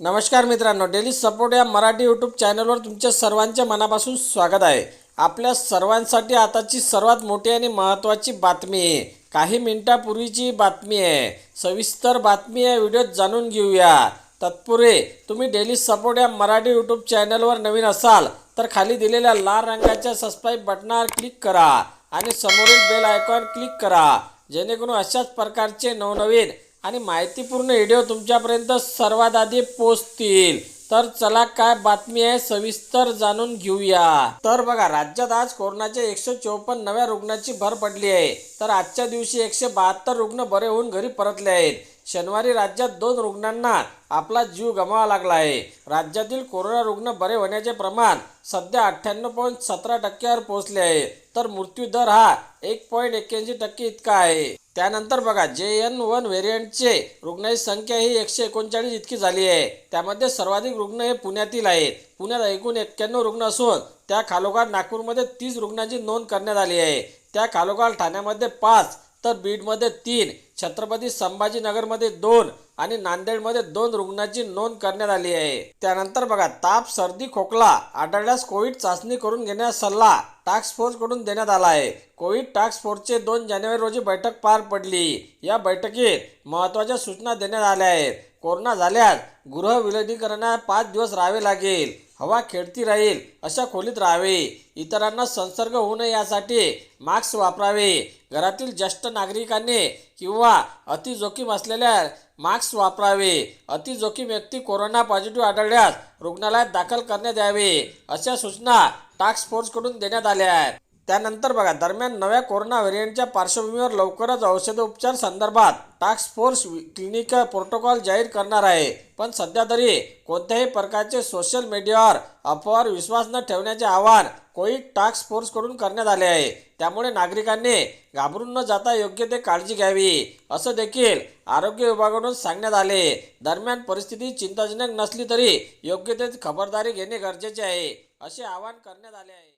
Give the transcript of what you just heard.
नमस्कार मित्रांनो daily support या मराठी यूट्यूब चॅनलवर तुमच्या सर्वांच्या मनापासून स्वागत आहे. आपल्या सर्वांसाठी आताची सर्वात मोठी आणि महत्त्वाची बातमी आहे काही मिनिटापूर्वीची बातमी आहे. सविस्तर बातमी आहे व्हिडिओत जाणून घेऊया. तत्पूर्वी तुम्ही डेली सपोर्ट या मराठी यूट्यूब चॅनलवर नवीन असाल तर खाली दिलेल्या लाल रंगाच्या सबस्क्राईब बटनावर क्लिक करा आणि समोरील बेल आयकॉन क्लिक करा. जेणेकरून अशाच प्रकारचे नवनवीन आणि माहितीपूर्ण व्हिडिओ तुमच्यापर्यंत सर्वात आधी पोचतील तर चला काय बातमी आहे सविस्तर जाणून घेऊया. तर बघा राज्यात आज कोरोनाच्या एकशे चोपन्न नव्या रुग्णाची भर पडली आहे. तर आजच्या दिवशी एकशे बहात्तर रुग्ण बरे होऊन घरी परतले आहेत. शनिवारी राज्यात दोन रुग्णांना आपला जीव गमावा लागला आहे. राज्यातील कोरोना रुग्ण बरे होण्याचे प्रमाण सध्या अठ्ठ्याण्णव पॉईंट सतरा टक्क्यावर पोहोचले आहे. तर मृत्यू दर हा एक पॉईंट एक्क्याऐंशी टक्के इतका आहे. त्यानंतर बघा जे एन वन व्हेरियंटचे रुग्णांची संख्या ही एकशे एकोणचाळीस इतकी झाली आहे. त्यामध्ये सर्वाधिक रुग्ण हे पुण्यातील आहेत. पुण्यात एकूण एक्क्याण्णव रुग्ण असून त्या खालोखाल नागपूरमध्ये तीस रुग्णांची नोंद करण्यात आली आहे. त्या खालोखाल ठाण्यामध्ये पाच तर बीडमध्ये तीन छत्रपती संभाजीनगरमध्ये दोन आणि नांदेडमध्ये दोन रुग्णांची नोंद करण्यात आली आहे. त्यानंतर बघा ताप सर्दी खोकला आढळल्यास कोविड चाचणी करून घेण्यास सल्ला टास्क फोर्सकडून देण्यात आला आहे. कोविड टास्क फोर्सचे दोन जानेवारी रोजी बैठक पार पडली. या बैठकीत महत्त्वाच्या सूचना देण्यात आल्या आहेत. कोरोना झाल्यास गृह विलगीकरणात पाच दिवस राहावे लागेल. हवा खेळती राहील अशा खोलीत राहावे. इतरांना संसर्ग होऊ नये यासाठी मास्क वापरावे. घरातील ज्येष्ठ नागरिकांनी किंवा अतिजोखीम असलेल्या मास्क वापरावे. अतिजोखीम व्यक्ती कोरोना पॉझिटिव्ह आढळल्यास रुग्णालयात दाखल करण्यात यावे अशा सूचना टास्क फोर्सकडून देण्यात आल्या आहेत. त्यानंतर बघा दरम्यान नव्या कोरोना व्हेरियंटच्या पार्श्वभूमीवर लवकरच औषधोपचार संदर्भात टास्क फोर्स क्लिनिक प्रोटोकॉल जाहीर करणार आहे. पण सध्या तरी कोणत्याही प्रकारचे सोशल मीडियावर अफवावर विश्वास न ठेवण्याचे आवाहन कोविड टास्क फोर्सकडून करण्यात आले आहे. त्यामुळे नागरिकांनी घाबरून न जाता योग्य ते काळजी घ्यावी असं देखील आरोग्य विभागाकडून सांगण्यात आले. दरम्यान परिस्थिती चिंताजनक नसली तरी योग्य ते खबरदारी घेणे गरजेचे आहे असे आवाहन करण्यात आले आहे.